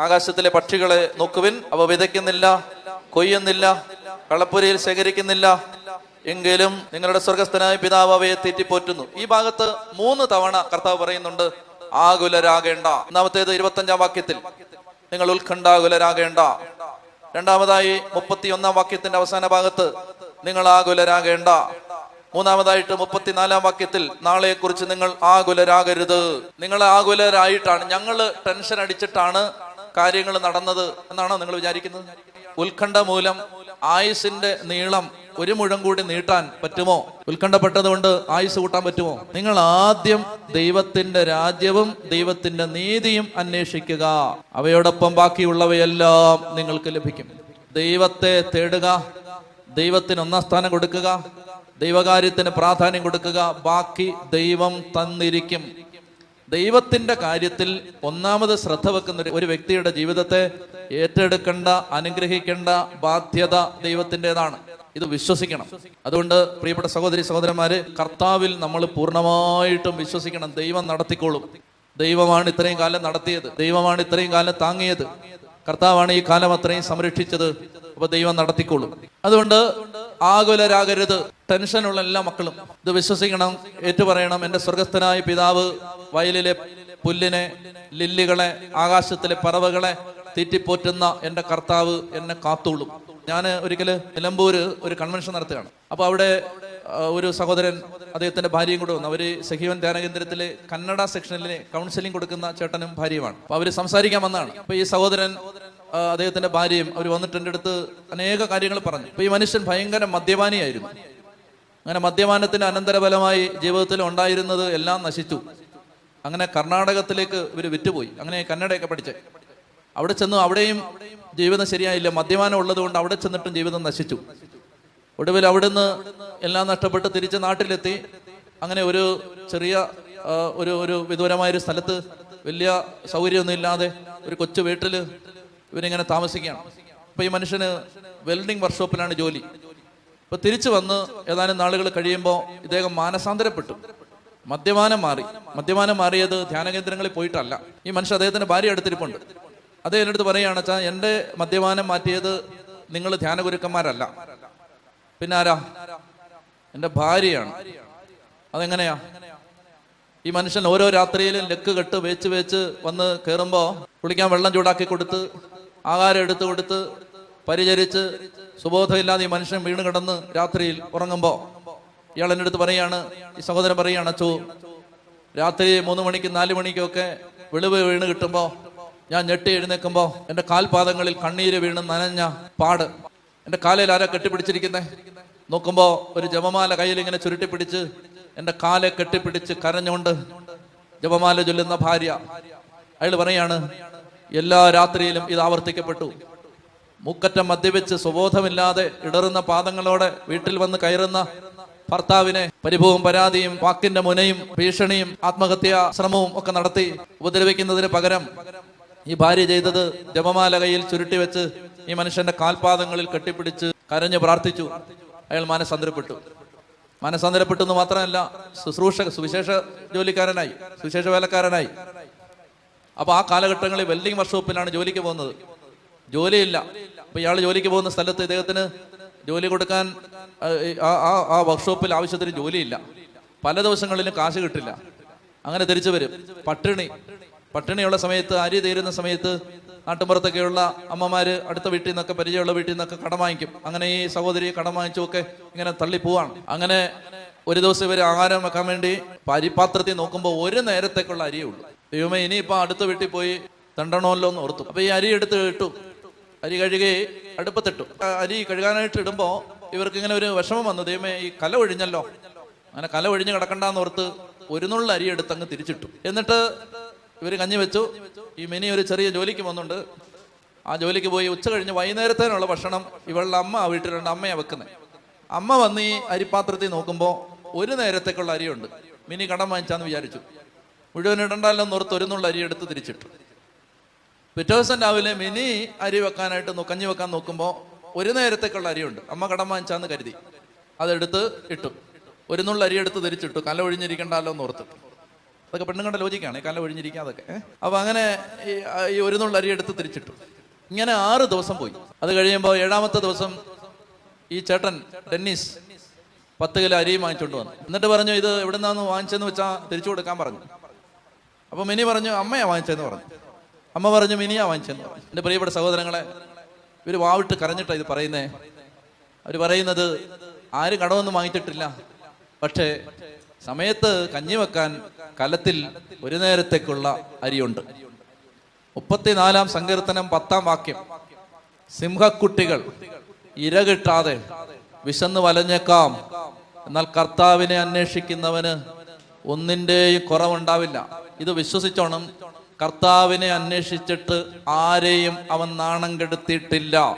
ആകാശത്തിലെ പക്ഷികളെ നോക്കുവിൻ. അവ വിതയ്ക്കുന്നില്ല കൊയ്യുന്നില്ല കളപ്പുരയിൽ ശേഖരിക്കുന്നില്ല. എങ്കിലും നിങ്ങളുടെ സ്വർഗസ്ഥനായ പിതാവ് അവയെ തീറ്റിപ്പോറ്റുന്നു. ഈ ഭാഗത്ത് മൂന്ന് തവണ കർത്താവ് പറയുന്നുണ്ട് ആകുലരാകേണ്ട. ഒന്നാമത്തേത് ഇരുപത്തഞ്ചാം വാക്യത്തിൽ നിങ്ങൾ ഉത്കണ്ഠാകുലരാകേണ്ട. രണ്ടാമതായി മുപ്പത്തി ഒന്നാം വാക്യത്തിന്റെ അവസാന ഭാഗത്ത് നിങ്ങൾ ആകുലരാകേണ്ട. മൂന്നാമതായിട്ട് മുപ്പത്തിനാലാം വാക്യത്തിൽ നാളെ കുറിച്ച് നിങ്ങൾ ആകുലരാകരുത്. നിങ്ങൾ ആകുലരായിട്ടാണ് ഞങ്ങൾ ടെൻഷൻ അടിച്ചിട്ടാണ് കാര്യങ്ങൾ നടന്നത് എന്നാണോ നിങ്ങൾ വിചാരിക്കുന്നത്? ഉത്കണ്ഠ മൂലം ആയുസിന്റെ നീളം ഒരു മുഴം കൂടി നീട്ടാൻ പറ്റുമോ? ഉത്കണ്ഠപ്പെട്ടത് കൊണ്ട് ആയുസ് കൂട്ടാൻ പറ്റുമോ? നിങ്ങൾ ആദ്യം ദൈവത്തിന്റെ രാജ്യവും ദൈവത്തിന്റെ നീതിയും അന്വേഷിക്കുക. അവയോടൊപ്പം ബാക്കിയുള്ളവയെല്ലാം നിങ്ങൾക്ക് ലഭിക്കും. ദൈവത്തെ തേടുക ദൈവത്തിന് ഒന്നാം സ്ഥാനം കൊടുക്കുക ദൈവകാര്യത്തിന് പ്രാധാന്യം കൊടുക്കുക ബാക്കി ദൈവം തന്നിരിക്കും. ദൈവത്തിന്റെ കാര്യത്തിൽ ഒന്നാമത് ശ്രദ്ധ വെക്കുന്ന ഒരു- വ്യക്തിയുടെ ജീവിതത്തെ ഏറ്റെടുക്കേണ്ട അനുഗ്രഹിക്കേണ്ട ബാധ്യത ദൈവത്തിന്റെതാണ്. ഇത് വിശ്വസിക്കണം. അതുകൊണ്ട് പ്രിയപ്പെട്ട സഹോദരി സഹോദരന്മാര് കർത്താവിൽ നമ്മൾ പൂർണമായിട്ടും വിശ്വസിക്കണം. ദൈവം നടത്തിക്കോളും. ദൈവമാണ് ഇത്രയും കാലം നടത്തിയത്. ദൈവമാണ് ഇത്രയും കാലം താങ്ങിയത്. കർത്താവാണ് ഈ കാലം അത്രയും സംരക്ഷിച്ചത്. അപ്പൊ ദൈവം നടത്തിക്കോളും. അതുകൊണ്ട് ആകുലരാകരുത്. ടെൻഷനുള്ള എല്ലാ മക്കളും. ഇത് വിശ്വസിക്കണം ഏറ്റുപറയണം. എന്റെ സ്വർഗസ്ഥനായ പിതാവ് വയലിലെ പുല്ലിനെ ലില്ലികളെ ആകാശത്തിലെ പറവകളെ തീറ്റിപ്പോറ്റുന്ന എന്റെ കർത്താവ് എന്നെ കാത്തോളും. ഞാൻ ഒരിക്കൽ നിലമ്പൂര് ഒരു കൺവെൻഷൻ നടത്തുകയാണ്. അപ്പൊ അവിടെ ഒരു സഹോദരൻ അദ്ദേഹത്തിന്റെ ഭാര്യയും കൂടെ വന്നു. അവർ സഹീവൻ ധ്യാന കേന്ദ്രത്തിലെ കന്നഡ സെക്ഷനിലെ കൗൺസിലിംഗ് കൊടുക്കുന്ന ചേട്ടനും ഭാര്യയുമാണ്. അപ്പൊ അവർ സംസാരിക്കാൻ വന്നതാണ്. അപ്പൊ ഈ സഹോദരൻ അദ്ദേഹത്തിന്റെ ഭാര്യയും അവർ വന്നിട്ട് എന്റെ അടുത്ത് അനേക കാര്യങ്ങൾ പറഞ്ഞു. അപ്പൊ ഈ മനുഷ്യൻ ഭയങ്കര മദ്യപാനിയായിരുന്നു. അങ്ങനെ മദ്യപാനത്തിന്റെ അനന്തരഫലമായി ജീവിതത്തിൽ ഉണ്ടായിരുന്നത് എല്ലാം നശിച്ചു. അങ്ങനെ കർണാടകത്തിലേക്ക് ഇവർ വിറ്റുപോയി. അങ്ങനെ കന്നഡയൊക്കെ പഠിച്ച്. അവിടെ ചെന്നു അവിടെയും ജീവിതം ശരിയായില്ല. മദ്യപാനം ഉള്ളത് കൊണ്ട് അവിടെ ചെന്നിട്ടും ജീവിതം നശിച്ചു. ഒടുവിൽ അവിടുന്ന് എല്ലാം നഷ്ടപ്പെട്ട് തിരിച്ച് നാട്ടിലെത്തി. അങ്ങനെ ഒരു ചെറിയ ഒരു ഒരു വിദൂരമായ ഒരു സ്ഥലത്ത് വലിയ സൗകര്യമൊന്നും ഇല്ലാതെ ഒരു കൊച്ചു വീട്ടിൽ ഇവരിങ്ങനെ താമസിക്കുകയാണ്. അപ്പൊ ഈ മനുഷ്യന് വെൽഡിംഗ് വർക്ക്ഷോപ്പിലാണ് ജോലി. ഇപ്പൊ തിരിച്ചു വന്ന് ഏതാനും നാളുകൾ കഴിയുമ്പോൾ ഇദ്ദേഹം മാനസാന്തരപ്പെട്ടു. മദ്യപാനം മാറി. മദ്യപാനം മാറിയത് ധ്യാന കേന്ദ്രങ്ങളിൽ പോയിട്ടല്ല. ഈ മനുഷ്യൻ അദ്ദേഹത്തിന്റെ ഭാര്യ അടുത്തിരിപ്പുണ്ട് അതേ അടുത്ത് പറയുകയാണ് വെച്ചാൽ എന്റെ മദ്യപാനം മാറ്റിയത് നിങ്ങൾ ധ്യാനഗുരുക്കന്മാരല്ല പിന്നെ ആരാ? എന്റെ ഭാര്യയാണ്. അതെങ്ങനെയാ? ഈ മനുഷ്യൻ ഓരോ രാത്രിയിലും ലക്ക് കെട്ട് വേച്ച് വേച്ച് വന്ന് കയറുമ്പോ കുളിക്കാൻ വെള്ളം ചൂടാക്കി കൊടുത്ത് ആഹാരം എടുത്തു കൊടുത്ത് പരിചരിച്ച് സുബോധമില്ലാതെ ഈ മനുഷ്യൻ വീണ് കിടന്ന് രാത്രിയിൽ ഉറങ്ങുമ്പോ ഇയാൾ എന്റെ അടുത്ത് പറയാണ് ഈ സഹോദരൻ പറയാണ് അച്ചു രാത്രി മൂന്ന് മണിക്ക് നാല് മണിക്കൊക്കെ വെളിവ് വീണ് കിട്ടുമ്പോ ഞാൻ ഞെട്ടി എഴുന്നേക്കുമ്പോ എന്റെ കാൽപാദങ്ങളിൽ കണ്ണീര് വീണ് നനഞ്ഞ പാട്. എന്റെ കാലയിൽ ആരാ കെട്ടിപ്പിടിച്ചിരിക്കുന്നേ? നോക്കുമ്പോ ഒരു ജപമാല കയ്യിൽ ഇങ്ങനെ ചുരുട്ടിപ്പിടിച്ച് എന്റെ കാലെ കെട്ടിപ്പിടിച്ച് കരഞ്ഞുകൊണ്ട് ജപമാല ചൊല്ലുന്ന ഭാര്യ. അയാൾ പറയാണ് എല്ലാ രാത്രിയിലും ഇത് ആവർത്തിക്കപ്പെട്ടു. മൂക്കറ്റം മദ്യവെച്ച് സുബോധമില്ലാതെ ഇടറുന്ന പാദങ്ങളോടെ വീട്ടിൽ വന്ന് കയറുന്ന ഭർത്താവിനെ പരിഭവവും പരാതിയും വാക്കിന്റെ മുനയും ഭീഷണിയും ആത്മഹത്യാ ശ്രമവും ഒക്കെ നടത്തി ഉപദ്രവിക്കുന്നതിന് പകരം ഈ ഭാര്യ ചെയ്തത് ജപമാല കയ്യിൽ ചുരുട്ടി വെച്ച് ഈ മനുഷ്യന്റെ കാൽപാദങ്ങളിൽ കെട്ടിപ്പിടിച്ച് കരഞ്ഞു പ്രാർത്ഥിച്ചു. അയാൾ മനസ്സന്തരപ്പെട്ടു മനസ്സന്തരപ്പെട്ടു എന്ന് മാത്രമല്ല ശുശ്രൂഷ സുവിശേഷ ജോലിക്കാരനായി സുവിശേഷ വേലക്കാരനായി. അപ്പൊ ആ കാലഘട്ടങ്ങളിൽ വെൽഡിംഗ് വർക്ക്ഷോപ്പിലാണ് ജോലിക്ക് പോകുന്നത്. ജോലിയില്ല. അപ്പൊ ഇയാൾ ജോലിക്ക് പോകുന്ന സ്ഥലത്ത് ഇദ്ദേഹത്തിന് ജോലി കൊടുക്കാൻ ആ ആ വർക്ക്ഷോപ്പിൽ ആവശ്യത്തിന് ജോലിയില്ല. പല ദിവസങ്ങളിലും കാശ് കിട്ടില്ല. അങ്ങനെ തിരിച്ചു വരും. പട്ടിണി. പട്ടിണിയുള്ള സമയത്ത് അരി തീരുന്ന സമയത്ത് നാട്ടുമ്പുറത്തൊക്കെയുള്ള അമ്മമാര് അടുത്ത വീട്ടിൽ നിന്നൊക്കെ പരിചയമുള്ള വീട്ടിൽ നിന്നൊക്കെ കടം വാങ്ങിക്കും. അങ്ങനെ ഈ സഹോദരി കടം വാങ്ങിച്ചുമൊക്കെ ഇങ്ങനെ തള്ളി പോവാണ്. അങ്ങനെ ഒരു ദിവസം ഇവർ ആഹാരം വെക്കാൻ വേണ്ടി പരിപാത്രത്തിൽ നോക്കുമ്പോൾ ഒരു നേരത്തേക്കുള്ള അരിയേ ഉള്ളൂ. ദൈവമേ ഇനിയിപ്പോ അടുത്ത വീട്ടിൽ പോയി തണ്ടണമല്ലോ എന്ന് ഓർത്തു. അപ്പൊ ഈ അരി എടുത്ത് ഇട്ടു. അരി കഴുകി അടുപ്പത്തിട്ടു. അരി കഴുകാനായിട്ട് ഇടുമ്പോ ഇവർക്ക് ഇങ്ങനെ ഒരു വിഷമം വന്നു. ദൈവമേ ഈ കല ഒഴിഞ്ഞല്ലോ. അങ്ങനെ കല ഒഴിഞ്ഞ് കിടക്കണ്ടെന്ന് ഓർത്ത് ഒരു നുള്ള അരി എടുത്ത് അങ്ങ് തിരിച്ചിട്ടു. എന്നിട്ട് ഇവർ കഞ്ഞി വെച്ചു. ഈ മിനി ഒരു ചെറിയ ജോലിക്ക് വന്നുണ്ട് ആ ജോലിക്ക് പോയി ഉച്ച കഴിഞ്ഞ് വൈകുന്നേരത്തേനുള്ള ഭക്ഷണം ഇവളുടെ അമ്മ ആ വീട്ടിലുണ്ട് അമ്മയാണ് വെക്കുന്നത് അമ്മ വന്ന് ഈ അരിപ്പാത്രത്തിൽ നോക്കുമ്പോൾ ഒരു നേരത്തേക്കുള്ള അരിയുണ്ട്. മിനി കടം വാങ്ങിച്ചാന്ന് വിചാരിച്ചു. മുഴുവൻ ഇടണ്ടല്ലോ എന്നോർത്ത് ഒരു നുള്ള അരി എടുത്ത് തിരിച്ചിട്ടു. പിറ്റേ ദിവസം രാവിലെ മിനി അരി വെക്കാനായിട്ട് കഞ്ഞി വെക്കാൻ നോക്കുമ്പോൾ ഒരു നേരത്തേക്കുള്ള അരിയുണ്ട്. അമ്മ കടം വാങ്ങിച്ചാന്ന് കരുതി. അതെടുത്ത് ഇട്ടു. ഒരു നുള്ള അരി എടുത്ത് തിരിച്ചിട്ടു. കല ഒഴിഞ്ഞിരിക്കണ്ടല്ലോ എന്ന് ഓർത്തിട്ടു അതൊക്കെ പെണ്ണുങ്ങളുടെ ലോജിക്കാണ്. കല ഒഴിഞ്ഞിരിക്കുക അതൊക്കെ? അപ്പൊ അങ്ങനെ ഈ ഈ ഒരു നുള്ള അരി എടുത്ത് തിരിച്ചിട്ടു. ഇങ്ങനെ ആറ് ദിവസം പോയി. അത് കഴിയുമ്പോൾ ഏഴാമത്തെ ദിവസം ഈ ചേട്ടൻ ടെന്നീസ് പത്ത് കിലോ അരിയും വാങ്ങിച്ചുകൊണ്ട് വന്നു. എന്നിട്ട് പറഞ്ഞു ഇത് എവിടെ നിന്നാന്ന് വാങ്ങിച്ചെന്ന് വെച്ചാൽ തിരിച്ചു കൊടുക്കാൻ പറഞ്ഞു. അപ്പൊ മിനി പറഞ്ഞു അമ്മയാ വാങ്ങിച്ചതെന്ന് പറഞ്ഞു. അമ്മ പറഞ്ഞു മിനിയാ വാങ്ങിച്ചെന്ന് പറഞ്ഞു. എന്റെ പ്രിയപ്പെട്ട സഹോദരങ്ങളെ ഇവർ വാവിട്ട് കരഞ്ഞിട്ടാ ഇത് പറയുന്നേ. അവർ പറയുന്നത് ആരും കടമൊന്നും വാങ്ങിച്ചിട്ടില്ല. പക്ഷേ സമയത്ത് കഞ്ഞി വെക്കാൻ കലത്തിൽ ഒരു നേരത്തേക്കുള്ള അരിയുണ്ട്. മുപ്പത്തിനാലാം സങ്കീർത്തനം പത്താം വാക്യം. സിംഹക്കുട്ടികൾ ഇര കിട്ടാതെ വിശന്ന് വലഞ്ഞേക്കാം. എന്നാൽ കർത്താവിനെ അന്വേഷിക്കുന്നവന് ഒന്നിന്റെയും കുറവുണ്ടാവില്ല. ഇത് വിശ്വസിച്ചോണം. കർത്താവിനെ അന്വേഷിച്ചിട്ട് ആരെയും അവൻ നാണം കെടുത്തിയിട്ടില്ല.